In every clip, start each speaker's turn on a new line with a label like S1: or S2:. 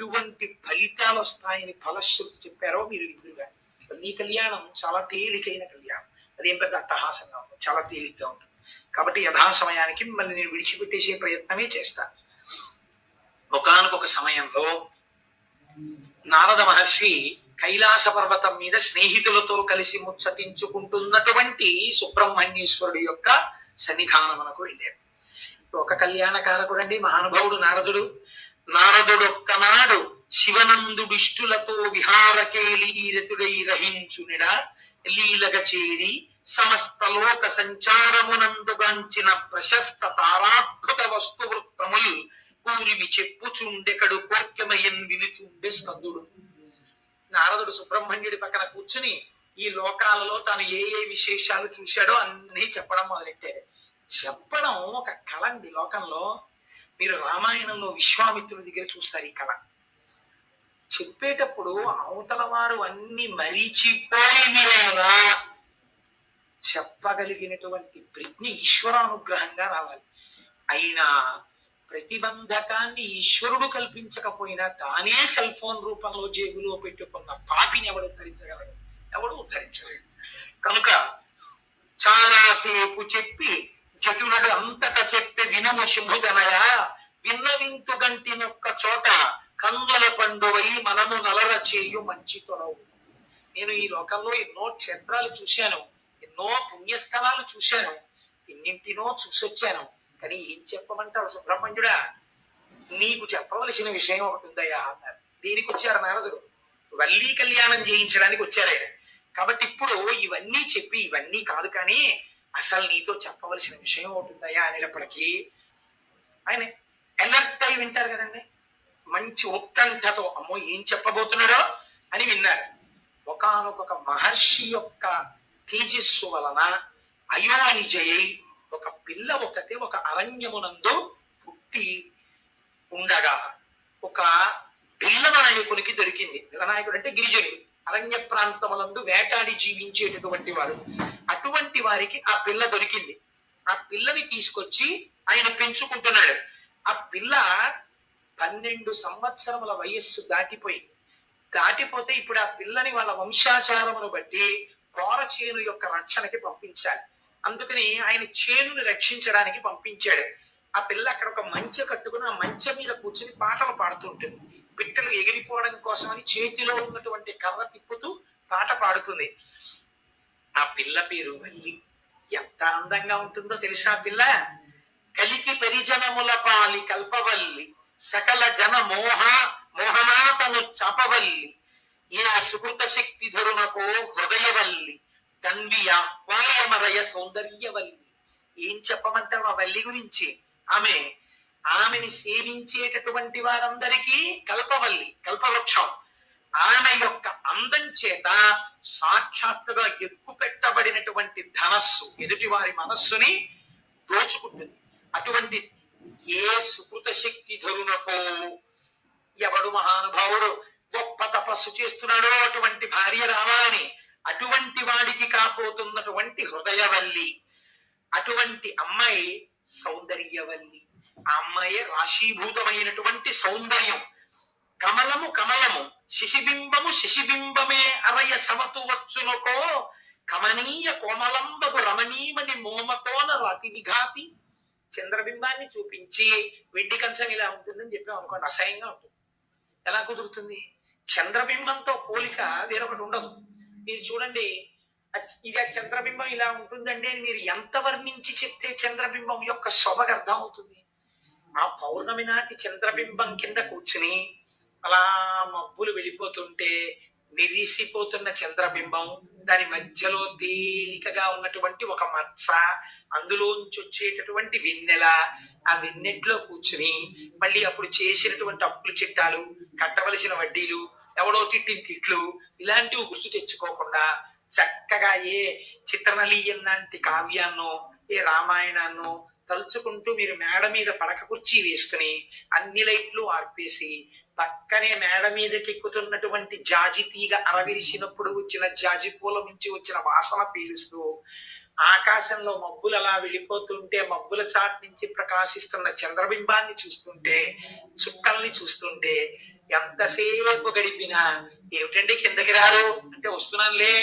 S1: ఎటువంటి ఫలితాలు వస్తాయని ఫలశ్రుతి చెప్పారో మీరు ఎదురుగా నీ కళ్యాణం చాలా తేలికైన కళ్యాణం. అదేం పెద్ద అట్టహాసంగా ఉంటుంది చాలా తేలిగ్గా ఉంటుంది. కాబట్టి యథాసమయానికి మిమ్మల్ని నేను విడిచిపెట్టేసే ప్రయత్నమే చేస్తాను ఒకనకొక సమయంలో నారద మహర్షి కైలాస పర్వతం మీద స్నేహితులతో కలిసి ముచ్చటించుకుంటున్నటువంటి సుబ్రహ్మణ్యేశ్వరుడి యొక్క సన్నిధానమునకు వెళ్ళారు. ఒక కళ్యాణకారకుడండి మహానుభావుడు నారదుడు. నారదుడొక్కనాడు శివనందు విష్ణులతో విహారకేలీరతుడై రహించునిడా లీలగ చేరి సమస్త లోక సంచారమునందుగాంచిన ప్రశస్త తారాద్భుత వస్తు వృత్తములు పూరిమి చెప్పుచుండెకడు కోర్కెమయన్ వినుచుండే స్కందుడు. నారదుడు సుబ్రహ్మణ్యుడి పక్కన కూర్చుని ఈ లోకాలలో తాను ఏ ఏ విశేషాలు చూశాడో అన్నీ చెప్పడం మొదలెట్టాడు. చెప్పడం ఒక కళ అండి లోకంలో. మీరు రామాయణంలో విశ్వామిత్రుడి దగ్గర చూస్తారు ఈ కళ. చెప్పేటప్పుడు అవతల వారు అన్ని మరిచిపోయినలా చెప్పగలిగినటువంటి ప్రజ్ఞ ఈశ్వరానుగ్రహంగా రావాలి. అయినా ప్రతిబంధకాన్ని ఈశ్వరుడు కల్పించకపోయినా తానే సెల్ ఫోన్ రూపంలో జేబులో పెట్టుకున్న పాపిని ఎవడు ఉద్ధరించగలడు? ఎవడు ఉద్ధరించలేడు. కనుక చాలాసేపు చెప్పి చతురుడు అంతట చెప్పి వినము శుభుదనయ విన్నవింతు గంటినొక్క చోట కందుల పండువై మనము నలర చేయు మంచి తొలవు. నేను ఈ లోకంలో ఎన్నో క్షేత్రాలు చూశాను ఎన్నో పుణ్యస్థలాలు చూశాను ఎన్నింటినో చూసొచ్చాను కానీ ఏం చెప్పమంటావు సుబ్రహ్మణ్యుడా? నీకు చెప్పవలసిన విషయం ఒకటి ఉందయ్యా అన్నారు. దీనికి వచ్చారు నారదుడు? వల్లీ కళ్యాణం చేయించడానికి వచ్చారు కాబట్టి ఇప్పుడు ఇవన్నీ చెప్పి ఇవన్నీ కాదు కానీ అసలు నీతో చెప్పవలసిన విషయం ఒకటి అనేటప్పటికీ ఆయన ఎలర్ట్ అయి వింటారు కదండి. మంచి ఉత్కంఠతో అమ్మో ఏం చెప్పబోతున్నాడో అని విన్నారు. ఒకానొక మహర్షి యొక్క తేజస్సు వలన అయోనిజయై ఒక పిల్ల ఒకతే ఒక అరణ్యమునందు పుట్టి ఉండగా ఒక పిల్ల నాయకునికి దొరికింది. పిల్ల నాయకుడు అంటే గిరిజనుడు. అరణ్య ప్రాంతములందు వేటాడి జీవించేటటువంటి వారు ఇంటి వారికి ఆ పిల్ల దొరికింది. ఆ పిల్లని తీసుకొచ్చి ఆయన పెంచుకుంటున్నాడు. ఆ పిల్ల పన్నెండు సంవత్సరముల వయస్సు దాటిపోయింది దాటిపోతే ఇప్పుడు ఆ పిల్లని వాళ్ళ వంశాచారమును బట్టి కోర చేను యొక్క రక్షణకి పంపించాలి. అందుకని ఆయన చేనుని రక్షించడానికి పంపించాడు. ఆ పిల్ల అక్కడ ఒక మంచె కట్టుకుని ఆ మంచె మీద కూర్చుని పాటలు పాడుతుంటుంది పిట్టలు ఎగిరిపోవడం కోసమని చేతిలో ఉన్నటువంటి కర్ర తిప్పుతూ పాట పాడుతుంది. ఆ పిల్ల పేరు మళ్ళీ ఎంత అందంగా ఉంటుందో తెలుసా పిల్ల? కలికి పరిజనముల పాలి కల్పవల్లి సకల జన మోహ మోహనాతను చపవల్లి. ఈయన సుకృత శక్తి ధరునకో హృదయవల్లి తన్వి ఆహ్వాయమరయ సౌందర్యవల్లి. ఏం చెప్పమంటావు ఆ వల్లి గురించి? ఆమె ఆమెని సేవించేటటువంటి వారందరికీ కల్పవల్లి కల్పవృక్షం. ఆమె యొక్క అందం చేత సాక్షాత్తుగా ఎక్కువ పెట్టబడినటువంటి ధనస్సు ఎదుటి వారి మనస్సుని దోచుకుంటుంది. అటువంటి ఏ సుకృత శక్తి ధరునకో ఎవడు మహానుభావుడు గొప్ప తపస్సు చేస్తున్నాడో అటువంటి భార్య రావాలని అటువంటి వాడికి కాపోతున్నటువంటి హృదయవల్లి అటువంటి అమ్మాయి సౌందర్యవల్లి. ఆ అమ్మాయి రాశీభూతమైనటువంటి సౌందర్యం. శిశిబింబము శిశిబింబమే అరయ సమతు వచ్చునకో కమనీయ కోమలంబకు రమణీమని మోమతోన రాతి విఘాతి. చంద్రబింబాన్ని చూపించి వెండి కంచం ఇలా ఉంటుందని చెప్పాం అనుకోండి అసహ్యంగా ఉంటుంది. ఎలా కుదురుతుంది? చంద్రబింబంతో పోలిక వేరొకటి ఉండదు. మీరు చూడండి ఇది ఆ చంద్రబింబం ఇలా ఉంటుందండి అని మీరు ఎంత వర్ణించి చెప్తే చంద్రబింబం యొక్క శోభకు అర్థం అవుతుంది? ఆ పౌర్ణమి నాటి చంద్రబింబం కింద కూర్చుని అలా మబ్బులు వెళ్ళిపోతుంటే మెరిసిపోతున్న చంద్రబింబం దాని మధ్యలో తేలికగా ఉన్నటువంటి ఒక మచ్చ అందులోంచి వచ్చేటటువంటి వెన్నెల ఆ వెన్నెట్లో కూర్చుని మళ్ళీ అప్పుడు చేసినటువంటి అప్పులు చిట్టాలు కట్టవలసిన వడ్డీలు ఎవడో తిట్టిన తిట్లు ఇలాంటివి గుర్తు తెచ్చుకోకుండా చక్కగా ఏ చిత్రనలీయం లాంటి కావ్యాన్నో ఏ రామాయణాన్నో తలుచుకుంటూ మీరు మేడ మీద పడక కుర్చీ వేసుకుని అన్ని లైట్లు ఆర్పేసి పక్కనే మేడ మీదకి ఎక్కుతున్నటువంటి జాజి తీగ అరవిరిసినప్పుడు వచ్చిన జాజి పూల నుంచి వచ్చిన వాసన పీలుస్తూ ఆకాశంలో మబ్బులు అలా వెళ్ళిపోతుంటే మబ్బుల చాట్ నుంచి ప్రకాశిస్తున్న చంద్రబింబాన్ని చూస్తుంటే చుక్కల్ని చూస్తుంటే ఎంతసేపు గడిపినా ఏమిటండి కిందకి రారు? అంటే వస్తున్నానులే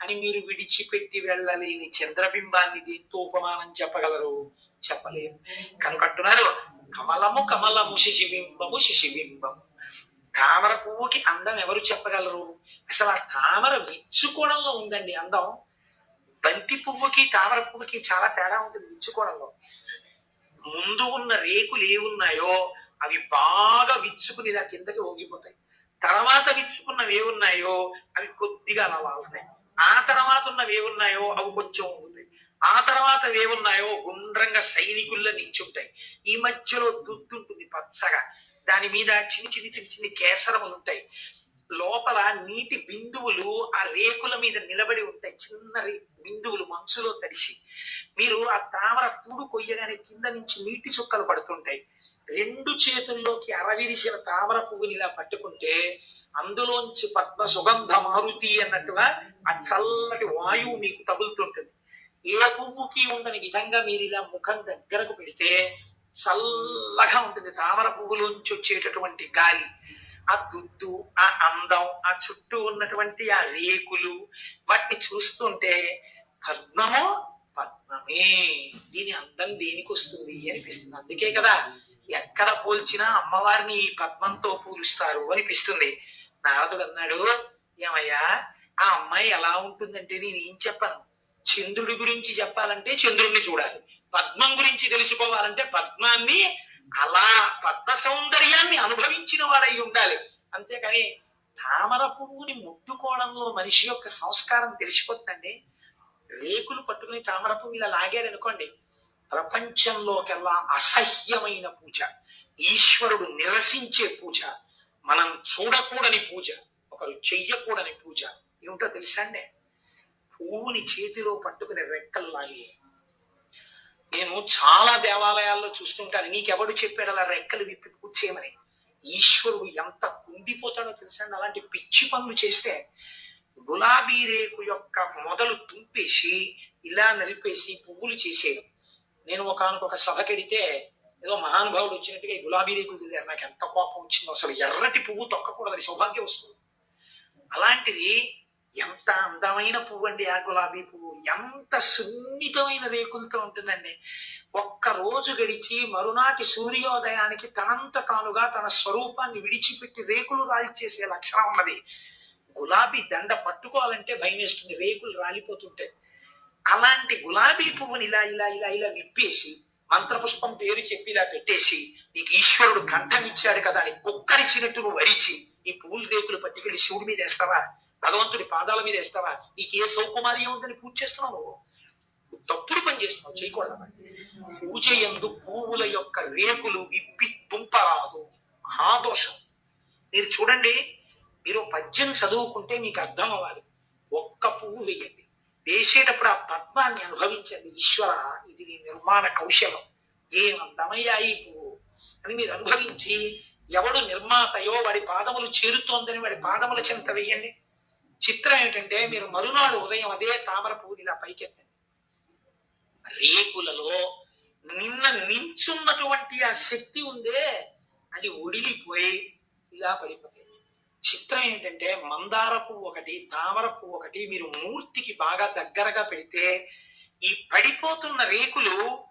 S1: అని మీరు విడిచిపెట్టి వెళ్ళలేని చంద్రబింబాన్ని దీంతో ఉపమానం చెప్పగలరు? చెప్పలేము. కనుకట్టున్నారు కమలము కమలము శిశిబింబము శిశిబింబము. తామర పువ్వుకి అందం ఎవరు చెప్పగలరు? అసలు ఆ తామర విచ్చుకోవడంలో ఉందండి అందం. బంతి పువ్వుకి తామర పువ్వుకి చాలా తేడా ఉంటుంది విచ్చుకోవడంలో ముందు ఉన్న రేకులు ఏమున్నాయో అవి బాగా విచ్చుకుని ఇలా కిందకి ఊగిపోతాయి తర్వాత విచ్చుకున్నవి ఏమున్నాయో అవి కొద్దిగా అలా వాళ్తాయి. ఆ తర్వాత ఉన్నవి ఏమున్నాయో అవి కొంచెం ఆ తర్వాత ఏమున్నాయో గుండ్రంగా సైనికుల్లో నించుంటాయి. ఈ మధ్యలో దుద్దుంటుంది పచ్చగా. దాని మీద చిన్ని చిన్ని చిన్ని చిన్ని కేసరములు ఉంటాయి. లోపల నీటి బిందువులు ఆ రేకుల మీద నిలబడి ఉంటాయి. చిన్న బిందువులు మనసులో తడిసి. మీరు ఆ తామర పూడు కొయ్యగానే కింద నుంచి నీటి చుక్కలు పడుతుంటాయి. రెండు చేతుల్లోకి అరవిరిసిన తామర పువ్వుని ఇలా పట్టుకుంటే అందులోంచి పద్మ సుగంధ మారుతి అన్నట్టుగా ఆ చల్లటి వాయువు మీకు తగులుతుంటుంది. ఏ పువ్వుకి ఉండని విధంగా మీరు ఇలా ముఖం దగ్గరకు పెడితే చల్లగా ఉంటుంది. తామర పువ్వులోంచి వచ్చేటటువంటి గాలి ఆ దుద్దు ఆ అందం ఆ చుట్టూ ఉన్నటువంటి ఆ రేకులు వాటిని చూస్తుంటే పద్మము పద్మమే దీని అందం దేనికి వస్తుంది అనిపిస్తుంది. అందుకే కదా ఎక్కడ పోల్చినా అమ్మవారిని ఈ పద్మంతో పూలుస్తారు అనిపిస్తుంది. నారదుడు అన్నాడు ఏమయ్యా ఆ అమ్మాయి ఎలా ఉంటుందంటే నేను ఏం చెప్పను. చంద్రుడి గురించి చెప్పాలంటే చంద్రుడిని చూడాలి. పద్మం గురించి తెలుసుకోవాలంటే పద్మాన్ని అలా పద్మ సౌందర్యాన్ని అనుభవించిన వాడై ఉండాలి. అంతేకాని తామర పువ్వుని ముట్టుకోవడంలో మనిషి యొక్క సంస్కారం తెలిసిపోతుందండి. రేకులు పట్టుకుని తామర పువ్వు ఇలా లాగారనుకోండి ప్రపంచంలోకెల్లా అసహ్యమైన పూజ ఈశ్వరుడు నిరసించే పూజ మనం చూడకూడని పూజ ఒకరు చెయ్యకూడని పూజ ఏమిటో తెలుసా అండి? పువ్వుని చేతిలో పట్టుకుని రెక్కల్లాగే. నేను చాలా దేవాలయాల్లో చూస్తుంటాను. నీకెవడు చెప్పాడు అలా రెక్కలు విప్పి కూర్చేయమని ఈశ్వరుడు ఎంత కుండిపోతాడో తెలుసా? అండి అలాంటి పిచ్చి పనులు చేస్తే గులాబీ రేకు యొక్క మొదలు తుంపేసి ఇలా నలిపేసి పువ్వులు చేసేయడం. నేను ఒకనకొక సభకెడితే ఏదో మహానుభావుడు వచ్చినట్టుగా ఈ గులాబీ రేకులు తిరిగారు. నాకు ఎంత కోపం వచ్చిందో. అసలు ఎర్రటి పువ్వు తొక్కకూడదు సౌభాగ్యం వస్తుంది. అలాంటిది ఎంత అందమైన పువ్వు అండి ఆ గులాబీ పువ్వు. ఎంత సున్నితమైన రేకులతో ఉంటుందండి. ఒక్క రోజు గడిచి మరునాటి సూర్యోదయానికి తనంత తానుగా తన స్వరూపాన్ని విడిచిపెట్టి రేకులు రాల్చేసే లక్షణం ఉన్నది. గులాబీ దండ పట్టుకోవాలంటే భయం వేస్తుంది. రేకులు రాలిపోతుంటాయి అలాంటి గులాబీ పువ్వుని ఇలా ఇలా ఇలా ఇలా విప్పేసి మంత్రపుష్పం పేరు చెప్పి ఇలా పెట్టేసి నీకు ఈశ్వరుడు కంఠం ఇచ్చాడు కదా అని కుక్కరిచ్చినట్టు నువ్వు వరిచి ఈ పువ్వులు రేకులు పట్టుకెళ్ళి శివుడి మీద వేస్తావా? భగవంతుడి పాదాల మీద వేస్తావా? నీకు ఏ సౌకుమార్యం ఉందని పూజ చేస్తున్నావు? నువ్వు తప్పుడు పని చేస్తున్నావు చేయకూడదు పూజ ఎందు పువ్వుల యొక్క రేకులు విప్పి తుంపరాదు. మహాదోషం. మీరు చూడండి మీరు పద్యం చదువుకుంటే మీకు అర్థం అవ్వాలి. ఒక్క పువ్వు వేయండి వేసేటప్పుడు ఆ పద్మాన్ని అనుభవించండి. ఈశ్వర ఇది నీ నిర్మాణ కౌశలం. ఏమందమయ్యా ఈ పువ్వు? అని మీరు అనుభవించి ఎవడు నిర్మాతయో వాడి పాదములు చేరుతోందని వాడి పాదముల చెంత వేయండి చిత్రం ఏంటంటే మీరు మరునాడు ఉదయం అదే తామర పువ్వుని ఇలా పైకెత్తండి. రేకులలో నిన్న నించున్నటువంటి ఆ శక్తి ఉందే అది ఒడిలిపోయి ఇలా పడిపోతుంది చిత్రం ఏంటంటే మందార పువ్వు ఒకటి తామర పువ్వు ఒకటి మీరు మూర్తికి బాగా దగ్గరగా పెడితే ఈ పడిపోతున్న రేకులు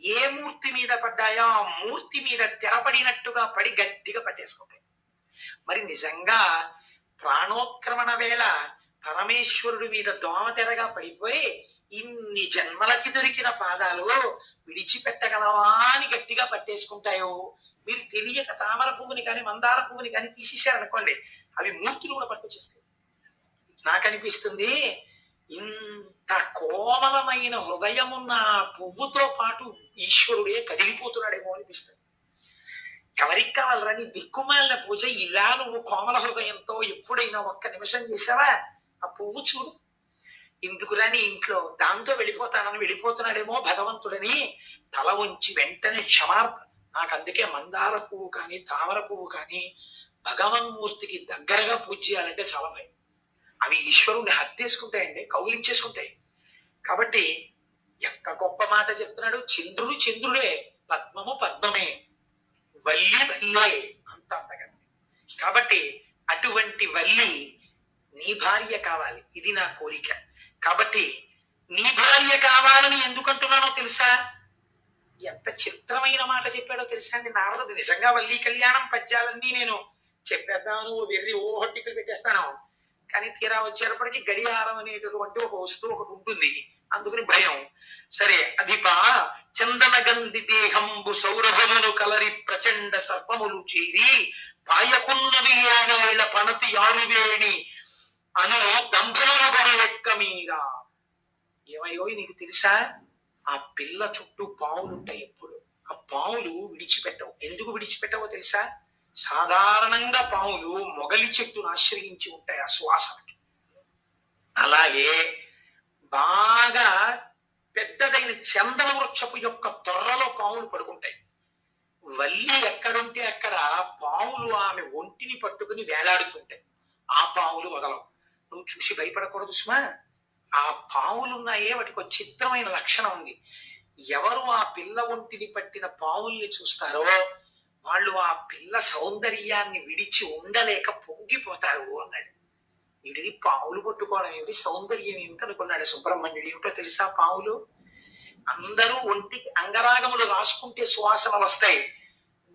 S1: ఏ మూర్తి మీద పడ్డాయో ఆ మూర్తి మీద తెరపడినట్టుగా పడి గట్టిగా పట్టేసుకుంటాయి. మరి నిజంగా ప్రాణోక్రమణ వేళ పరమేశ్వరుడి మీద దోమ తెరగా పడిపోయి ఇన్ని జన్మలకి దొరికిన పాదాలు విడిచిపెట్టగలవా అని గట్టిగా పట్టేసుకుంటాయో? మీరు తెలియక తామర పువ్వుని కానీ మందార పువ్వుని కానీ తీసేశారనుకోండి అవి మూర్తులు కూడా పట్టుకొచ్చేస్తాయి నాకు అనిపిస్తుంది ఇంత కోమలమైన హృదయమున్న పువ్వుతో పాటు ఈశ్వరుడే కదిలిపోతున్నాడేమో అనిపిస్తుంది. ఎవరికి కావాలరని దిక్కుమాలిన పూజ ఇలా నువ్వు కోమల హృదయంతో ఎప్పుడైనా ఒక్క నిమిషం చేసావా? ఆ పువ్వు చూడు. ఇందుకురాని ఇంట్లో దాంతో వెళ్ళిపోతానని వెళ్ళిపోతున్నాడేమో భగవంతుడని తల ఉంచి వెంటనే క్షమార్పణ నాకు అందుకే మందార పువ్వు కానీ తామర పువ్వు కానీ భగవన్మూర్తికి దగ్గరగా పూజ చేయాలంటే చాలా భయం. అవి ఈశ్వరుణ్ణి హత్యేసుకుంటాయండి కౌలించేసుకుంటాయి కాబట్టి ఎంత గొప్ప మాట చెప్తున్నాడు? చంద్రుడు చంద్రుడే పద్మము పద్మమే. వల్లి వల్లే అంత అంతగా కాబట్టి అటువంటి వల్లి నీ భార్య కావాలి. ఇది నా కోరిక. కాబట్టి నీ భార్య కావాలని ఎందుకంటున్నానో తెలుసా? ఎంత చిత్రమైన మాట చెప్పాడో తెలుసా అండి? నారదుడు నిజంగా వల్లి కళ్యాణం పద్యాలన్నీ నేను చెప్పేద్దాను వెర్రి ఓహట్టికలు పెట్టేస్తాను. కానీ తీరా వచ్చేటప్పటికి గడియారం అనేటటువంటి ఒక వస్తువు ఒకటి ఉంటుంది. అందుకని భయం. సరే అధిప చందన గంధి దేహంబు సౌరభమును కలరి ప్రచండ సర్పములు చేరి పాయకున్నవి ఏడేళ్ళ పనతి యారువేణి అను దంభముల బరి లెక్క మీరా ఏమయ్యో నీకు తెలుసా? ఆ పిల్ల చుట్టూ పావులు ఉంటాయి ఎప్పుడు. ఆ పావులు విడిచిపెట్టవు. ఎందుకు విడిచిపెట్టవో తెలుసా? సాధారణంగా పావులు మొగలి చెట్టును ఆశ్రయించి ఉంటాయి ఆ శ్వాసకి అలాగే బాగా పెద్దదైన చందన వృక్షపు యొక్క తొర్రలో పాములు పడుకుంటాయి. వల్లి ఎక్కడుంటే అక్కడ పాములు ఆమె ఒంటిని పట్టుకుని వేలాడుతుంటాయి. ఆ పాములు వదలవు నువ్వు చూసి భయపడకూడదు సుమా. ఆ పావులున్నాయే వాటికి ఒక చిత్రమైన లక్షణం ఉంది. ఎవరు ఆ పిల్ల ఒంటిని పట్టిన పావుల్ని చూస్తారో వాళ్ళు ఆ పిల్ల సౌందర్యాన్ని విడిచి ఉండలేక పొంగిపోతారు అన్నాడు. వీడిది పావులు పట్టుకోవడం ఏమిటి సౌందర్యం ఏమిటి అనుకున్నాడు సుబ్రహ్మణ్యుడు. ఏమిటో తెలుసా పావులు? అందరూ ఒంటికి అంగరాగములు రాసుకుంటే సువాసనలు వస్తాయి.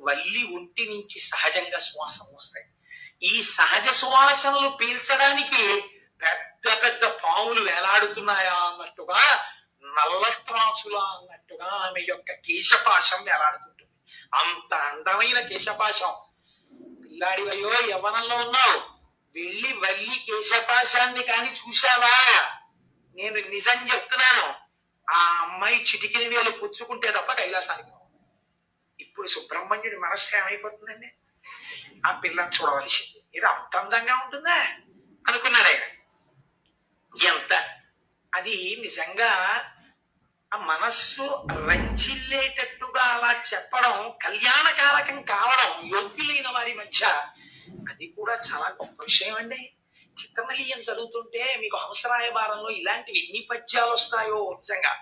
S1: వల్లి ఒంటి నుంచి సహజంగా సువాసన వస్తాయి. ఈ సహజ సువాసనలు పీల్చడానికి పెద్ద పెద్ద పావులు వేలాడుతున్నాయా అన్నట్టుగా నల్ల త్రాసులా అన్నట్టుగా ఆమె యొక్క కేశపాశం వేలాడుతుంది. అంత అందమైన కేశపాశం. పిల్లాడివయ్యో యవనంలో ఉన్నావు. వెళ్ళి వల్లి కేశపాశాన్ని కాని చూశావా? నేను నిజం చెప్తున్నాను. ఆ అమ్మాయి చిటికిని వేలు పుచ్చుకుంటే తప్ప కైలాసానికి ఇప్పుడు సుబ్రహ్మణ్యుడి మనస్సు ఏమైపోతుందండి? ఆ పిల్లని చూడవలసింది. ఇది అంత అందంగా ఉంటుందా? అనుకున్నాడు ఆయన ఎంత? అది నిజంగా మనస్సు రంజిల్లేటట్టుగా అలా చెప్పడం కళ్యాణకారకం కావడం యోగ్యులైన వారి మధ్య అది కూడా చాలా గొప్ప విషయం అండి చిత్తమలీయం చదువుతుంటే మీకు అవసరాయ భారంలో ఇలాంటివి ఎన్ని పద్యాలు వస్తాయో నిజంగా.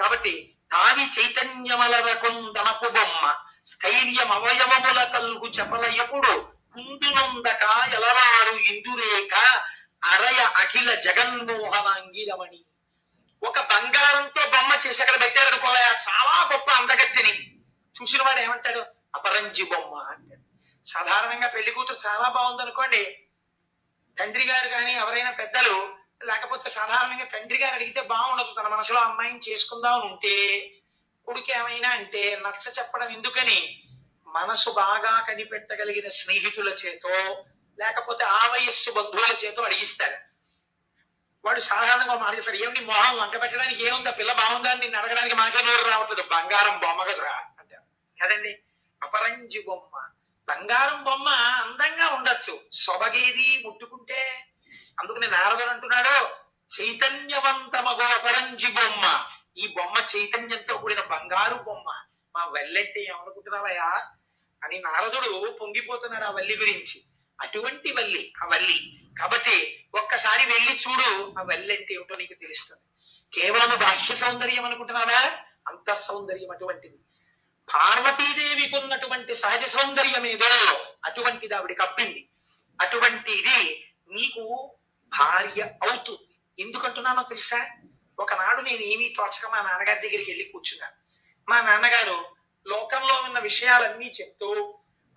S1: కాబట్టి తావి చైతన్యమలరకుందనపు బొమ్మ స్థైర్యం అవయవముల కలుగు చెప్పల ఎప్పుడు కుందునొందక ఎలరారు ఇందురేక అరయ అఖిల జగన్మోహనాంగిరమణి. ఒక బంగారంతో బొమ్మ చేసి అక్కడ పెట్టారనుకోలే చాలా గొప్ప అందగత్తిని. చూసిన వాడు ఏమంటాడు? అపరంజి బొమ్మ అంటాడు. సాధారణంగా పెళ్ళి కూతురు చాలా బాగుంది అనుకోండి తండ్రి గారు కానీ ఎవరైనా పెద్దలు లేకపోతే సాధారణంగా తండ్రి గారు అడిగితే బాగుండదు. తన మనసులో అమ్మాయిని చేసుకుందామని ఉంటే కొడుకు ఏమైనా అంటే నచ్చ చెప్పడం ఎందుకని మనసు బాగా కనిపెట్టగలిగిన స్నేహితుల చేతో లేకపోతే ఆ వయస్సు బంధువుల చేతో అడిగిస్తారు. వాడు సాధారణంగా మాట్లాడతారు ఏమిటి? మొహం వంక పెట్టడానికి ఏముంది? ఆ పిల్ల బాగుందా అని నిన్ను అడగడానికి మాకే నోరు రావట్లేదు బంగారం బొమ్మ కదరా అంటారు. కదండి అపరంజి బొమ్మ. బంగారం బొమ్మ అందంగా ఉండొచ్చు. సొబగేది ముట్టుకుంటే. అందుకని నారదుడు అంటున్నాడు చైతన్యవంతమగో అపరంజి బొమ్మ. ఈ బొమ్మ చైతన్యంతో కూడిన బంగారు బొమ్మ. మా వల్లంటే ఏమనుకుంటున్నావయ్యా? అని నారదుడు పొంగిపోతున్నాడు ఆ వల్లి గురించి. అటువంటి వల్లి ఆ వల్లి. కాబట్టి ఒక్కసారి వెళ్ళి చూడు ఆ వల్లి అంటే ఏమిటో నీకు తెలుస్తుంది. కేవలం బాహ్య సౌందర్యం అనుకుంటున్నావా? అంత సౌందర్యం అటువంటిది. పార్వతీదేవికి ఉన్నటువంటి సహజ సౌందర్యం ఏదో అటువంటిది ఆవిడ కప్పింది అటువంటిది నీకు భార్య అవుతుంది. ఎందుకంటున్నానో తెలుసా? ఒకనాడు నేను ఏమీ తోచక మా నాన్నగారి దగ్గరికి వెళ్ళి కూర్చున్నాను. మా నాన్నగారు లోకంలో ఉన్న విషయాలన్నీ చెప్తూ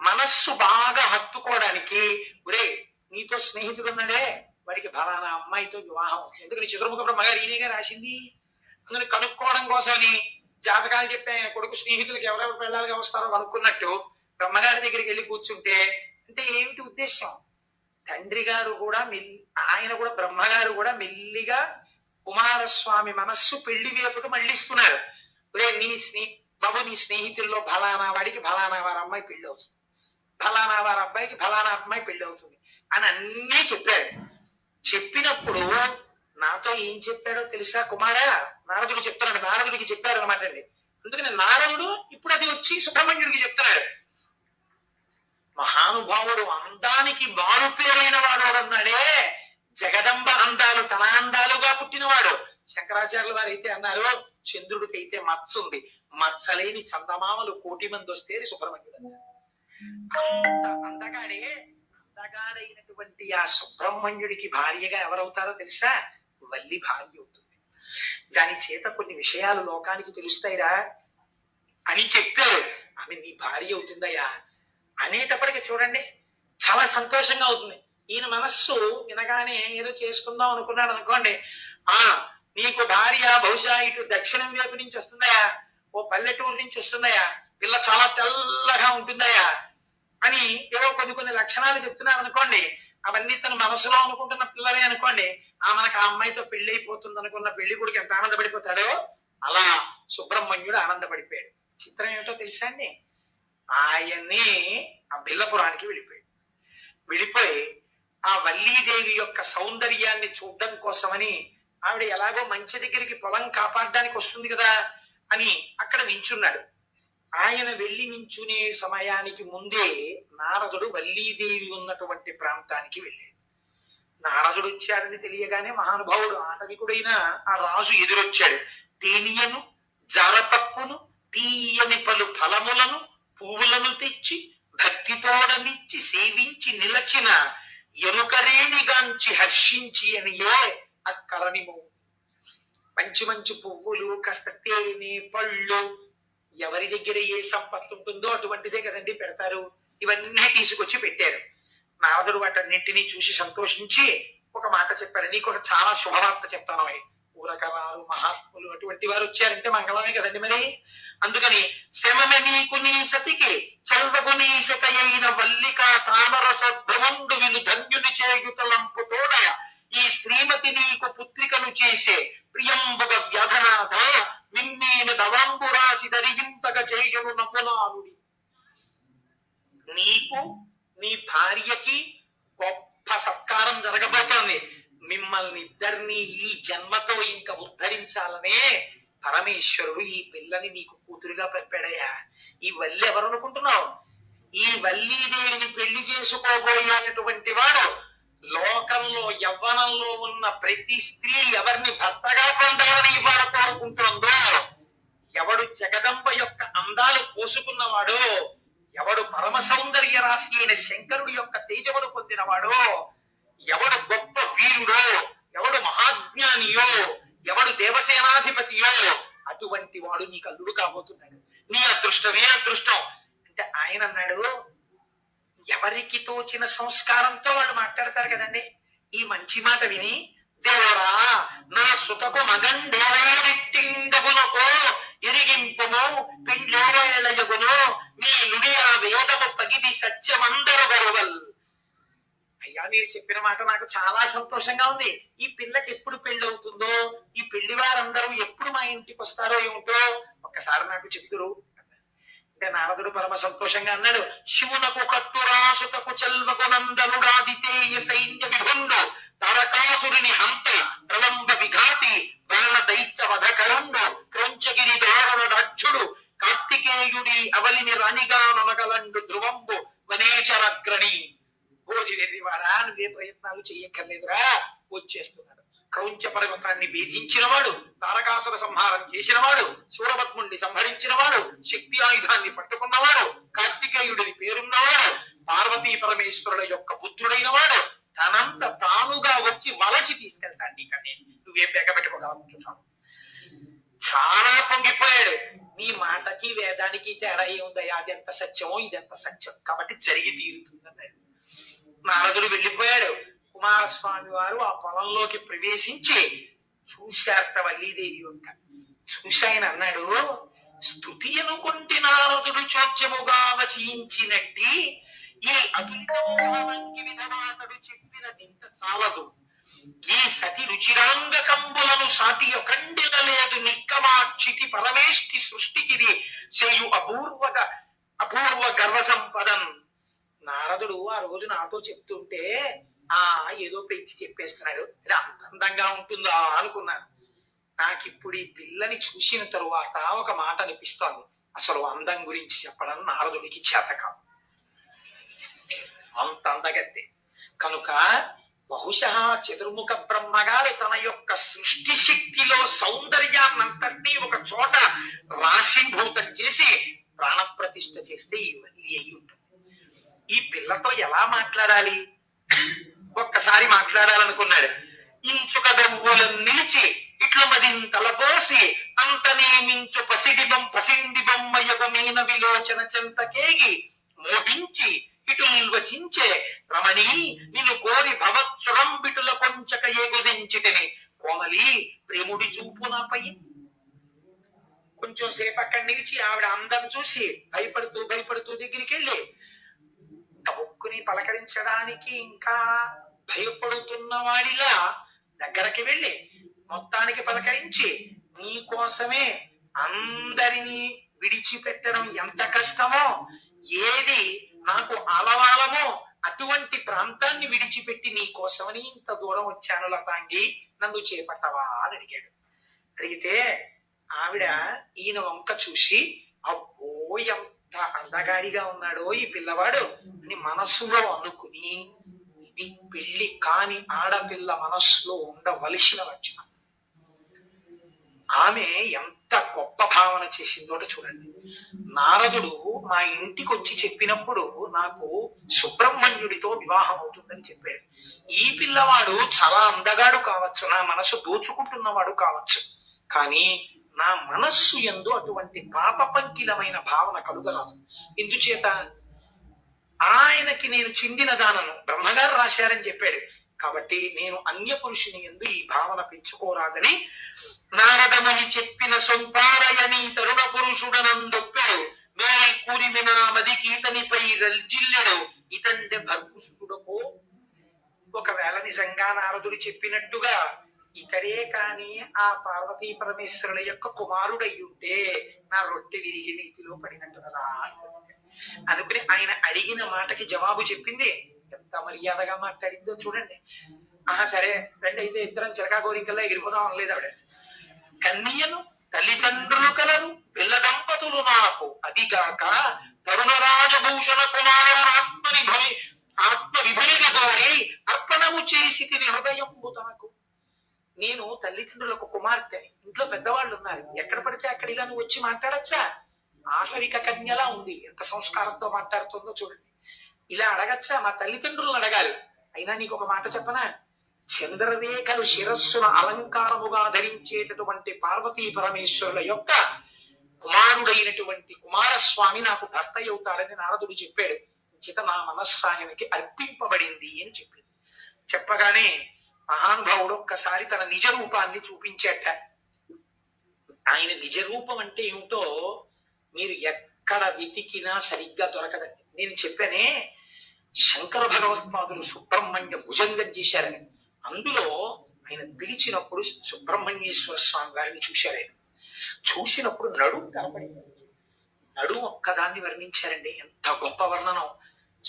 S1: మనస్సు బాగా హత్తుకోవడానికి ఒరే నీతో స్నేహితుడు ఉన్నాడే వాడికి ఫలానా అమ్మాయితో వివాహం. ఎందుకని చతుర్ముఖ బ్రహ్మగారు ఈయనగా రాసింది? అందుకని కనుక్కోవడం కోసమని జాతకాలు చెప్పే కొడుకు స్నేహితులకు ఎవరెవరు పిల్లలుగా వస్తారో కనుక్కున్నట్టు బ్రహ్మగారి దగ్గరికి వెళ్ళి కూర్చుంటే అంటే ఏమిటి ఉద్దేశం? తండ్రి గారు కూడా మెల్లి ఆయన కూడా బ్రహ్మగారు కూడా మెల్లిగా కుమారస్వామి మనస్సు పెళ్ళి వేపుకు మళ్ళిస్తున్నారు. ఒరే నీ స్నే బాబు నీ స్నేహితుల్లో ఫలానా వాడికి ఫలానా వారి అమ్మాయి పెళ్ళి అవుతుంది. ఫలానా వారి అబ్బాయికి ఫలానా అమ్మాయి పెళ్ళి అవుతుంది అని అన్నీ చెప్పాడు. చెప్పినప్పుడు నాతో ఏం చెప్పాడో తెలుసా కుమారా? నారదుడు చెప్తున్నాడు. నారదుడికి చెప్పారు అనమాట అండి. అందుకని నారదుడు ఇప్పుడు అది వచ్చి సుబ్రహ్మణ్యుడికి చెప్తున్నాడు. మహానుభావుడు అందానికి మారు పేరైన వాడు అన్నాడే జగదంబ అందాలు తన అందాలుగా పుట్టినవాడు. శంకరాచార్యుల వారు అయితే అన్నారు చంద్రుడికి అయితే మచ్చ ఉంది. మత్సలేని చందమామలు కోటి మంది వస్తే సుబ్రహ్మణ్యుడు అన్నారు అంత అందగాడే అందగాడైనటువంటి ఆ సుబ్రహ్మణ్యుడికి భార్యగా ఎవరవుతారో తెలుసా? వల్లి భార్య అవుతుంది. దాని చేత కొన్ని విషయాలు లోకానికి తెలుస్తాయిరా. అని చెప్పారు ఆమె నీ భార్య అవుతుందయ్యా. అనేటప్పటికి చూడండి చాలా సంతోషంగా అవుతుంది. ఈయన మనస్సు వినగానే ఏదో చేసుకుందాం అనుకున్నాడు అనుకోండి. ఆ నీకు భార్య బహుశా ఇటు దక్షిణం వైపు నుంచి వస్తుందయా ఓ పల్లెటూరు నుంచి వస్తుందయా పిల్ల చాలా తెల్లగా ఉంటుందయా అని ఏవో కొన్ని కొన్ని లక్షణాలు చెప్తున్నాడు అనుకోండి. అవన్నీ తన మనసులో అనుకుంటున్న పిల్లలే అనుకోండి. ఆ మనకు ఆ అమ్మాయితో పెళ్ళి అయిపోతుంది అనుకున్న పెళ్ళి కొడుకు ఎంత ఆనందపడిపోతాడో? అలా సుబ్రహ్మణ్యుడు ఆనందపడిపోయాడు. చిత్రం ఏమిటో తెలుసా అండి? ఆయన్ని ఆ బిల్లపురానికి వెళ్ళిపోయాడు. వెళ్ళిపోయి ఆ వల్లీదేవి యొక్క సౌందర్యాన్ని చూడడం కోసమని ఆవిడ ఎలాగో మంచి దగ్గరికి పొలం కాపాడడానికి వస్తుంది కదా అని అక్కడ నించున్నాడు. ఆయన వెళ్ళి నించునే సమయానికి ముందే నారదుడు వల్లీదేవి ఉన్నటువంటి ప్రాంతానికి వెళ్ళాడు. నారదుడు వచ్చాడని తెలియగానే మహానుభావుడు ఆటవికుడైన ఆ రాజు ఎదురొచ్చాడు. తేనియను జారతప్పును తీయని పలు ఫలములను పువ్వులను తెచ్చి భక్తితోడనిచ్చి సేవించి నిలచిన ఎరుకరేణిగాంచి హర్షించి అనియే అక్కరనిము మంచి మంచి పువ్వులు కాస్త తేనె పళ్ళు ఎవరి దగ్గర ఏ సంపత్తి ఉంటుందో అటువంటిదే కదండి పెడతారు. ఇవన్నీ తీసుకొచ్చి పెట్టారు. నారదుడు వాటన్నింటినీ చూసి సంతోషించి ఒక మాట చెప్పారు నీకు ఒక చాలా శుభవార్త చెప్తాను అవి పూరకరాలు మహాత్ములు అటువంటి వారు వచ్చారంటే మంగళమే కదండి మరి. అందుకని శమన నీకు నీ సతికి చల్వగు నీ సతయైన వల్లిక తామర సద్భ్రమండు విను ధన్యుని చేయుతలంపు తోడయ. ఈ శ్రీమతి నీకు పుత్రికను చేసే ప్రియంబుగ వ్యధనాథ ధరింపగ నీకు నీ భార్యకి గొప్ప సత్కారం జరగబోతోంది. మిమ్మల్ని ఇద్దరిని ఈ జన్మతో ఇంకా ఉద్ధరించాలనే పరమేశ్వరుడు ఈ పిల్లని నీకు కూతురుగా పెట్టాడయ్యా ఈ వల్లి ఎవరు అనుకుంటున్నావు ఈ వల్లీదేవిని పెళ్ళి చేసుకోబోయేటటువంటి వాడు లోకంలో యవ్వనంలో ఉన్న ప్రతి స్త్రీ ఎవరిని భర్తగా పొందాలని ఇవాళ కోరుకుంటుందో? ఎవడు జగదంబ యొక్క అందాలు పోసుకున్నవాడో ఎవడు పరమ సౌందర్య రాశి అయిన శంకరుడి యొక్క తేజమును పొందినవాడో ఎవడు గొప్ప వీరుడో ఎవడు మహాజ్ఞానియో ఎవడు దేవసేనాధిపతియో అటువంటి వాడు నీకు అల్లుడు కాబోతున్నాడు. నీ అదృష్టమే అదృష్టం. అంటే ఆయన అన్నాడు ఎవరికి తోచిన సంస్కారంతో వాళ్ళు మాట్లాడతారు కదండి. ఈ మంచి మాట విని దేవరా మీరు చెప్పిన మాట నాకు చాలా సంతోషంగా ఉంది. ఈ పిల్లకి ఎప్పుడు పెళ్ళి అవుతుందో ఈ పెళ్ళి వారందరూ ఎప్పుడు మా ఇంటికి వస్తారో ఏమిటో ఒక్కసారి నాకు చెప్తురు. అంటే నారదుడు పరమ సంతోషంగా అన్నాడు శివునకు కత్తురాసుతకు చల్వకు నందనుడాదితేయ సైన్య విభుండు తారకాసురుని హంత ప్రలంబ విఘాతి వర్ణ దైత్య వధకరుండు క్రంచగిరి దారుణుడక్షుడు కార్తికేయుడి అవలిని రాణిగా నొనగలండు ధ్రువంబు వనేశరగ్రణి భోజి వెర్రివాడా నువ్వే ప్రయత్నాలు చెయ్యక్కర్లేదురా వచ్చేస్తున్నాడు. క్రౌంచ పర్వతాన్ని భేదించినవాడు తారకాసుర సంహారం చేసినవాడు సూరపద్ముణ్ణి సంహరించినవాడు శక్తి ఆయుధాన్ని పట్టుకున్నవాడు కార్తికేయుడిని పేరున్నవాడు పార్వతీ పరమేశ్వరుల యొక్క పుత్రుడైన వాడు తనంత తానుగా వచ్చి వలచి తీసుకెళ్తాడు నీకని నువ్వేం బెగబెట్టుకోగలనుకుంటున్నావు చాలా పొంగిపోయాడు. నీ మాటకి వేదానికి తేడా ఏముందయ్యా? అది ఎంత సత్యమో ఇదెంత సత్యం? కాబట్టి జరిగి తీరుతుందన్నాడు. నారదుడు వెళ్ళిపోయాడు. కుమారస్వామి వారు ఆ పొలంలోకి ప్రవేశించి చూశారట వల్లీదేవి యొక్క చూసి ఆయన అన్నాడు స్థుతి అనుకుంటే నారదుడు చోద్యముగా వచించినట్టి ఈ అతులితమోహనంకి విధమాతడు చెప్పినది ఇంత చాలదు. ఈ సతి రుచిరాంగ కంబులను సాటి ఒకండిన లేదు నిక్కమాక్షితి పరమేష్టి సృష్టికిది. చేయు అపూర్వక అపూర్వ గర్వ సంపదం నారదుడు ఆ రోజు నాతో చెప్తుంటే ఆ ఏదో పెంచి చెప్పేస్తున్నాడు. ఇది అంత అందంగా ఉంటుందా? అనుకున్నాను నాకిప్పుడు ఈ పిల్లని చూసిన తరువాత ఒక మాట అనిపిస్తాను అసలు అందం గురించి చెప్పడం నారదుడికి చేతకం అంత అందగత్తే. కనుక బహుశా చతుర్ముఖ బ్రహ్మగారు తన యొక్క సృష్టి శక్తిలో సౌందర్యాన్నంతటినీ ఒక చోట రాశీభూతం చేసి ప్రాణప్రతిష్ఠ చేస్తే ఇవన్నీ అయి ఉంటుంది ఈ పిల్లతో ఎలా మాట్లాడాలి? ఒక్కసారి మాట్లాడాలనుకున్నాడు. ఇంచుక దవ్వులను నిలిచి ఇట్లు మదింతల పోసి అంతనేమించు పసిడిబం పసిండి బొమ్మయగు మీన విలోచన చెంతకేగి మోహించి ఇటు నిర్వచించే రమణి నిన్ను కోరి భవత్సురంబిటుల కొంచక ఏగుదించితిని. కోమలి ప్రేముడి చూపు నాపై. కొంచెం సేపు అక్కడ నిలిచి ఆవిడ అందం చూసి భయపడుతూ భయపడుతూ దగ్గరికి వెళ్ళి తొక్కుని పలకరించడానికి ఇంకా భయపడుతున్న వాడిలా దగ్గరకి వెళ్ళి మొత్తానికి పలకరించి నీ కోసమే అందరినీ విడిచిపెట్టడం ఎంత కష్టమో ఏది నాకు అలవాలమో అటువంటి ప్రాంతాన్ని విడిచిపెట్టి నీ కోసమని ఇంత దూరం వచ్చాను లతాంగి నన్ను చేపట్టవా? అని అడిగాడు. అడిగితే ఆవిడ ఈయన వంక చూసి అబ్బో ఎంత అందగాడిగా ఉన్నాడో ఈ పిల్లవాడు? అని మనస్సులో అనుకుని ఇది పెళ్ళి కాని ఆడపిల్ల మనస్సులో ఉండవలసిన లక్షణం ఆమె ఎంత గొప్ప భావన చేసిందో చూడండి. నారదుడు మా ఇంటికి వచ్చి చెప్పినప్పుడు నాకు సుబ్రహ్మణ్యుడితో వివాహం అవుతుందని చెప్పాడు. ఈ పిల్లవాడు చాలా అందగాడు కావచ్చు నా మనసు దోచుకుంటున్నవాడు కావచ్చు. కానీ నా మనస్సు ఎందు అటువంటి పాపపంకిలమైన భావన కలుగరాదు. ఎందుచేత ఆయనకి నేను చెందిన దానను బ్రహ్మగారు రాశారని చెప్పాడు. కాబట్టి నేను అన్య పురుషుని ఎందు ఈ భావన పెంచుకోరాదని నారదమని చెప్పిన సొంతారయని తరుణ పురుషుడనందొప్పాడు. మేలి కూరిమిన మది ఇతనిపై రల్జిల్లెడు. ఇతంటే భర్గుసుడకో ఒకవేళ నిజంగా నారదుడు చెప్పినట్టుగా ఇతడే కాని ఆ పార్వతీ పరమేశ్వరుల యొక్క కుమారుడై ఉంటే నా రొట్టె విరిగి నీతిలో పడినట్టు కదా అనుకుని ఆయన అడిగిన మాటకి జవాబు చెప్పింది ఎంత మర్యాదగా మాట్లాడిందో చూడండి ఆహా సరే రండి అయితే ఇద్దరం చిరకా కోరికల్లా ఎగిరిపోదాం అనలేదు ఆవిడ కన్యను తల్లిదండ్రులు కలరు పిల్ల దంపతులు నాకు అదిగాక తరుణరాజభూషణ కుమారుడు ఆత్మని భవి ఆత్మ విభజన అర్పణము చేసి తిని హృదయంబు తనకు నేను తల్లిదండ్రులకు కుమార్తెని ఇంట్లో పెద్దవాళ్ళు ఉన్నారు. ఎక్కడ పడితే అక్కడ ఇలా నువ్వు వచ్చి మాట్లాడచ్చా? ఆశవిక కన్యలా ఉంది. ఎంత సంస్కారంతో మాట్లాడుతుందో చూడండి. ఇలా అడగచ్చా? మా తల్లిదండ్రులను అడగాలి. అయినా నీకు ఒక మాట చెప్పనా? చంద్రరేఖలు శిరస్సును అలంకారముగా ధరించేటటువంటి పార్వతీ పరమేశ్వరుల యొక్క కుమారుడైనటువంటి కుమారస్వామి నాకు భర్త అవుతాడని నారదుడు చెప్పాడు. చిత నా మనస్సాయనికి అర్పింపబడింది అని చెప్పింది చెప్పగానే మహానుభావుడు ఒక్కసారి తన నిజ రూపాన్ని చూపించేట. ఆయన నిజ రూపం అంటే ఏమిటో మీరు ఎక్కడ వెతికినా సరిగ్గా దొరకదండి. నేను చెప్పానే శంకర భగవత్పాదులు సుబ్రహ్మణ్య భుజంగం చేశారని. అందులో ఆయన పిలిచినప్పుడు సుబ్రహ్మణ్యేశ్వర స్వామి గారిని చూశారు. చూసినప్పుడు నడు కనపడింది. నడు ఒక్కదాన్ని వర్ణించారండి. ఎంత గొప్ప వర్ణనం.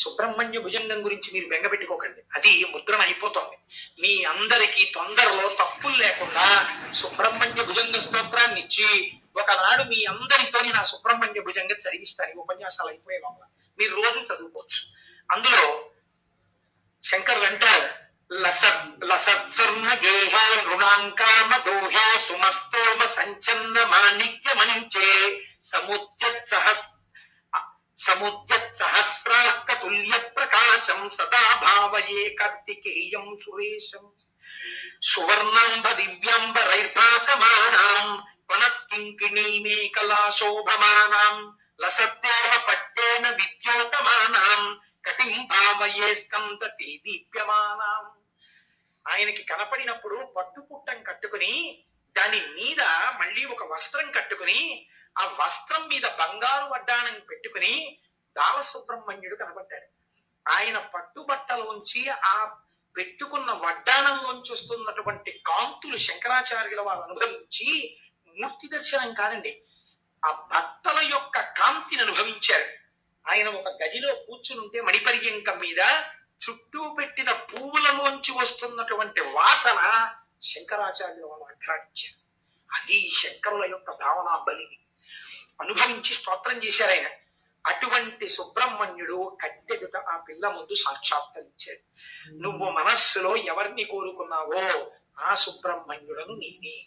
S1: సుబ్రహ్మణ్య భుజంగం గురించి మీరు బెంగపెట్టుకోకండి అది ముద్రణ అయిపోతుంది. మీ అందరికీ తొందరలో తప్పులు లేకుండా సుబ్రహ్మణ్య భుజంగ స్తోత్రాన్ని ఇచ్చి ఒకనాడు మీ అందరితోని నా సుబ్రహ్మణ్య భుజంగ చదివిస్తాను ఈ ఉపన్యాసాలు అయిపోయే లోపల మీరు రోజు చదువుకోవచ్చు. అందులో శంకర్ అంటారు లసత్ లసత్సర్ణ గేహే రుణాంకామ దోహే సుమస్తోమ సంచన్న మాణిక్య మంచే సహస్ సముద్యత్ సహస్రాస్త తుల్య ప్రకాశం సదా భావయే కార్తికేయం సురేశం సువర్ణాంబ దివ్యాంబరైర్భాసమానాం వనత్కింకిణీమే కళాశోభమానాం లసత్తేవ పట్టేన విద్యోతమానాం కటిం భావయే స్కందతే దీప్యమానాం ఆయనకి కనపడినప్పుడు పట్టుపుట్టం కట్టుకుని దాని మీద మళ్ళీ ఒక వస్త్రం కట్టుకుని ఆ వస్త్రం మీద బంగారు వడ్డాణం పెట్టుకుని బాలసుబ్రహ్మణ్యుడు కనబడ్డాడు. ఆయన పట్టుబట్టలోంచి ఆ పెట్టుకున్న వడ్డాణంలోంచి వస్తున్నటువంటి కాంతులు శంకరాచార్యుల వారు అనుభవించి మూర్తి దర్శనం కాదండి ఆ భక్తల యొక్క కాంతిని అనుభవించారు. ఆయన ఒక గదిలో కూర్చునుంటే మణిపర్యంకం మీద చుట్టూ పెట్టిన పువ్వులలోంచి వస్తున్నటువంటి వాసన శంకరాచార్యుల వారు ఆఘ్రానించారు అది శంకరుల యొక్క భావనా బలిని అనుభవించి స్తోత్రం చేశారు ఆయన. అటువంటి సుబ్రహ్మణ్యుడు కట్టెదుట ఆ పిల్ల ముందు సాక్షాత్కరించాడు నువ్వు మనస్సులో ఎవరిని కోరుకున్నావో ఆ సుబ్రహ్మణ్యుడను నేనే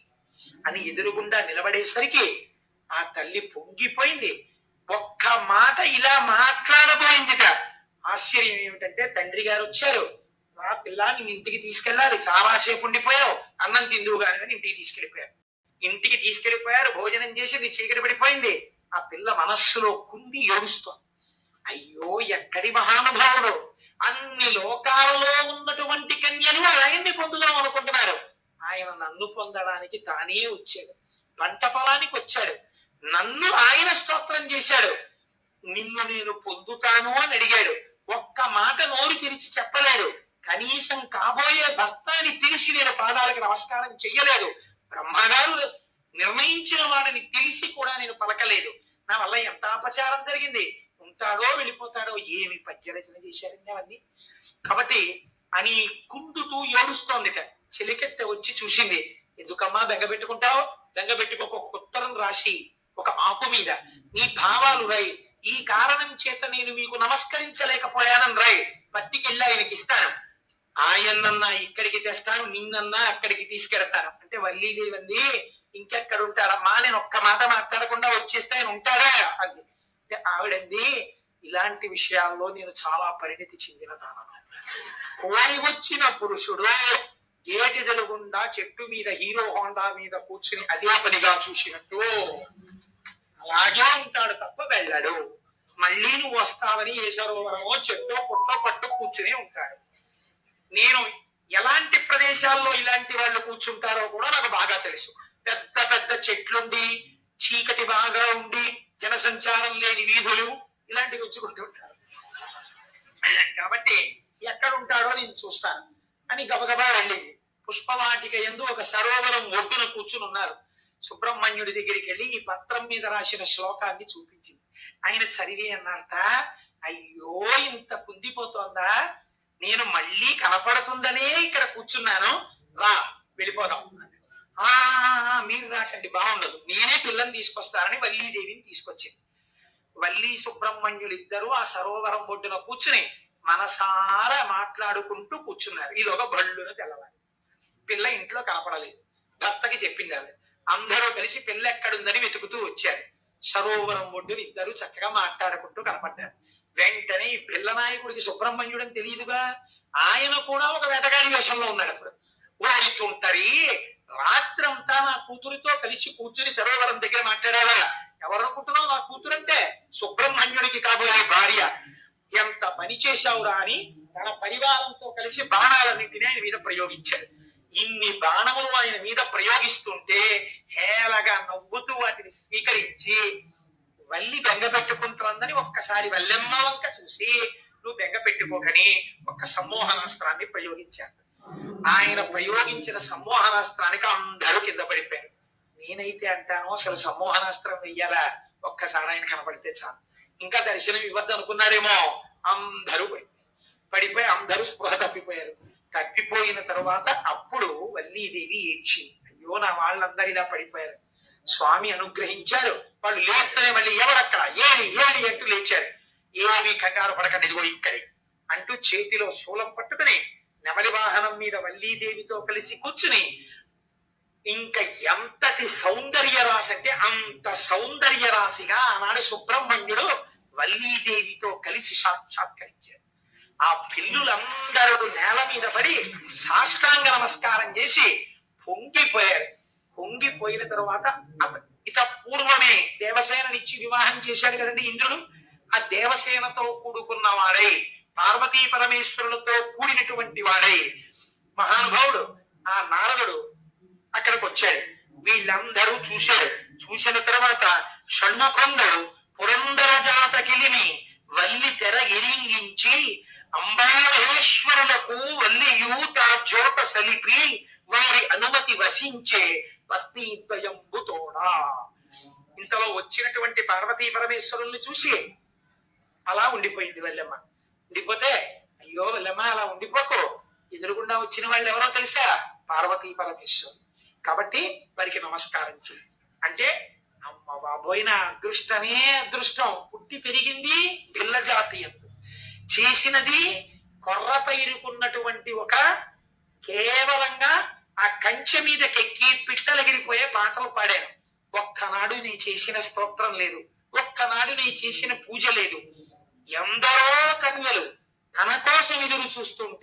S1: అని ఎదురుగుండా నిలబడేసరికి ఆ తల్లి పొంగిపోయింది. ఒక్క మాట ఇలా మాట్లాడబోయిందిట. ఆశ్చర్యం ఏమిటంటే తండ్రి గారు వచ్చారు. రా పిల్ల నేను ఇంటికి తీసుకెళ్ళాలి. చాలాసేపు ఉండిపోయావు. అన్నం తిందువు కానీ ఇంటికి తీసుకెళ్ళిపోయారు. ఇంటికి తీసుకెళ్ళిపోయారు. భోజనం చేసి నీ చీకటి పడిపోయింది. ఆ పిల్ల మనస్సులో కుంది ఏడుస్తోంది. అయ్యో ఎక్కడి మహానుభావుడు? అన్ని లోకాలలో ఉన్నటువంటి కన్యలు ఆయన్ని పొందుదాం అనుకుంటున్నారు. ఆయన నన్ను పొందడానికి తానే వచ్చాడు. పంట పొలానికి వచ్చాడు. నన్ను ఆయన స్తోత్రం చేశాడు. నిన్ను నేను పొందుతాను అని అడిగాడు. ఒక్క మాట నోరు తెరిచి చెప్పలేడు కనీసం కాబోయే భర్త అని తెలిసి నేను పాదాలకు నమస్కారం చెయ్యలేదు. బ్రహ్మగారు నిర్ణయించిన వాడిని తెలిసి కూడా నేను పలకలేదు. నా వల్ల ఎంత అపచారం జరిగింది? ఉంటాడో వెళ్ళిపోతాడో ఏమి పద్యరచన చేశారండి అవన్నీ కాబట్టి అని కుందుతూ ఏడుస్తోందిట. చెలికెత్త వచ్చి చూసింది ఎందుకమ్మా బెంగ పెట్టుకుంటావు? బెంగ పెట్టుకోక ఒక ఉత్తరం రాసి ఒక ఆకు మీద. నీ భావాలు రై ఈ కారణం చేత నేను మీకు నమస్కరించలేకపోయానని రై పట్టికెళ్ళి ఆయనకి ఇస్తాను. ఆయన్నన్నా ఇక్కడికి తెస్తాను నిన్నన్నా అక్కడికి తీసుకెడతాను. అంటే వల్లీదేవి ఇంకెక్కడ ఉంటాడమ్మా నేను ఒక్క మాట మాట్లాడకుండా వచ్చేస్తే ఆయన ఉంటాడా? అంది. ఆవిడంది ఇలాంటి విషయాల్లో నేను చాలా పరిణితి చెందిన దానను కోరి వచ్చిన పురుషుడు గేటి తెలుగుండా చెట్టు మీద హీరో హోండా మీద కూర్చుని అదే పనిగా చూసినట్టు అలాగే ఉంటాడు తప్ప వెళ్ళాడు. మళ్ళీ నువ్వు వస్తావని ఏ సరోవరమో చెట్టో పుట్టో పట్టు కూర్చునే ఉంటాడు. నేను ఎలాంటి ప్రదేశాల్లో ఇలాంటి వాళ్ళు కూర్చుంటారో కూడా నాకు బాగా తెలుసు. పెద్ద పెద్ద చెట్లుండి చీకటి బాగా ఉండి జనసంచారం లేని వీధులు ఇలాంటివి వచ్చుకుంటూ ఉంటారు. కాబట్టి ఎక్కడ ఉంటాడో నేను చూస్తాను. అని గబగబా వెళ్ళింది పుష్పవాటిక ఎందు ఒక సరోవరం ఒడ్డున కూర్చుని ఉన్నారు. సుబ్రహ్మణ్యుడి దగ్గరికి వెళ్ళి ఈ పత్రం మీద రాసిన శ్లోకాన్ని చూపించింది. ఆయన చదివి అన్నారట అయ్యో ఇంత కుందిపోతోందా? నేను మళ్ళీ కనపడుతుందనే ఇక్కడ కూర్చున్నాను. రా వెళ్ళిపోదాం. మీరు రాకండి బాగుండదు. నేనే పిల్లని తీసుకొస్తానని వల్లీదేవిని తీసుకొచ్చింది. వల్లి సుబ్రహ్మణ్యులు ఇద్దరు ఆ సరోవరం ఒడ్డున కూర్చుని మనసారా మాట్లాడుకుంటూ కూర్చున్నారు. ఈలోగా బళ్ళును తెల్లవారు. పిల్ల ఇంట్లో కనపడలేదు. భర్తకి చెప్పింది ఆవిడ. అందరూ కలిసి పిల్ల ఎక్కడుందని వెతుకుతూ వచ్చారు. సరోవరం ఒడ్డున ఇద్దరు చక్కగా మాట్లాడుకుంటూ కనపడ్డారు. వెంటనే ఈ పిల్ల నాయకుడికి సుబ్రహ్మణ్యుడు అని తెలియదుగా? ఆయన కూడా ఒక వేటగాడి వేషంలో ఉన్నాడు అప్పుడు. ఓడుతుంటారి రాత్రంతా నా కూతురితో కలిసి కూర్చుని సరోవరం దగ్గర మాట్లాడారా ఎవరు అనుకుంటున్నావు నా కూతురంటే సుబ్రహ్మణ్యుడికి కాబోయే భార్య. ఎంత పని చేశావురా అని తన పరివారంతో కలిసి బాణాలన్నింటినీ ఆయన మీద ప్రయోగించాడు. ఇన్ని బాణములు ఆయన మీద ప్రయోగిస్తుంటే హేళగా నవ్వుతూ వాటిని స్వీకరించి వల్లి బెంగ పెట్టుకుంటుందని ఒక్కసారి వల్లెమ్మ వంక చూసి నువ్వు బెంగ పెట్టుకోకని ఒక్క సమ్మోహనాస్త్రాన్ని ప్రయోగించాడు ఆయన ప్రయోగించిన సమ్మోహనాస్త్రానికి అందరూ కింద పడిపోయారు. నేనైతే అంటాను అసలు సమ్మోహనాస్త్రం వెయ్యాలా? ఒక్కసారి ఆయన కనపడితే చాలు. ఇంకా దర్శనం ఇవ్వద్దు అనుకున్నారేమో అందరూ పడిపోయారు. పడిపోయి అందరూ స్పృహ తప్పిపోయారు. తప్పిపోయిన తర్వాత అప్పుడు వల్లీదేవి ఏడ్చింది. అయ్యో నా వాళ్ళందరూ ఇలా పడిపోయారు. స్వామి అనుగ్రహించారు. వాళ్ళు లేస్తూనే మళ్ళీ ఎవరక్కడ? ఏడి ఏడి అంటూ లేచారు. ఏమీ కంగారు పడకండి ఇదిగో ఇక్కడే అంటూ చేతిలో శూలం పట్టుకుని నెమలి వాహనం మీద వల్లీదేవితో కలిసి కూర్చుని ఇంకా ఎంతటి సౌందర్య రాశి అంటే అంత సౌందర్య రాశిగా ఆనాడు సుబ్రహ్మణ్యుడు వల్లీదేవితో కలిసి సాక్షాత్కరించారు. ఆ పిల్లులందరూ నేల మీద పడి సాష్టాంగ నమస్కారం చేసి పొంగిపోయారు. పొంగిపోయిన తరువాత అత- ఇత పూర్వమే దేవసేననిచ్చి వివాహం చేశాడు కదండి ఇంద్రుడు. ఆ దేవసేనతో కూడుకున్న వాడై పార్వతీ పరమేశ్వరులతో కూడినటువంటి వాడై మహానుభావుడు ఆ నారదుడు అక్కడికి వచ్చాడు వీళ్ళందరూ చూశారు. చూసిన తర్వాత షణ్ముఖండు పురందర జాత కిలిని వల్లి తెర ఎరింగించి అంబాళేశ్వరులకు వల్లియు తా సలిపి వారి అనుమతి వశించే పత్నీద్వయంబుతోడా ఇంతలో వచ్చినటువంటి పార్వతీ పరమేశ్వరుల్ని చూసి అలా ఉండిపోయింది వెళ్ళమ్మ ఉండిపోతే అయ్యో వెళ్ళమ్మా అలా ఉండిపోకు. ఎదురుగుండా వచ్చిన వాళ్ళు ఎవరో తెలుసా? పార్వతీ పరమేశ్వరు. కాబట్టి వారికి నమస్కారం చేయి అంటే అమ్మ బాబోయిన అదృష్టమే అదృష్టం. పుట్టి పెరిగింది పిల్ల జాతి ఎందు. చేసినది కొర్ర పైరుకున్నటువంటి ఒక కేవలంగా ఆ కంచె మీదకెక్కి పిట్టలగిరిపోయే పాటలు పాడాను. ఒక్కనాడు నీ చేసిన స్తోత్రం లేదు. ఒక్కనాడు నీ చేసిన పూజ లేదు. ఎందరో కన్యలు తన కోసం ఎదురు చూస్తుంటే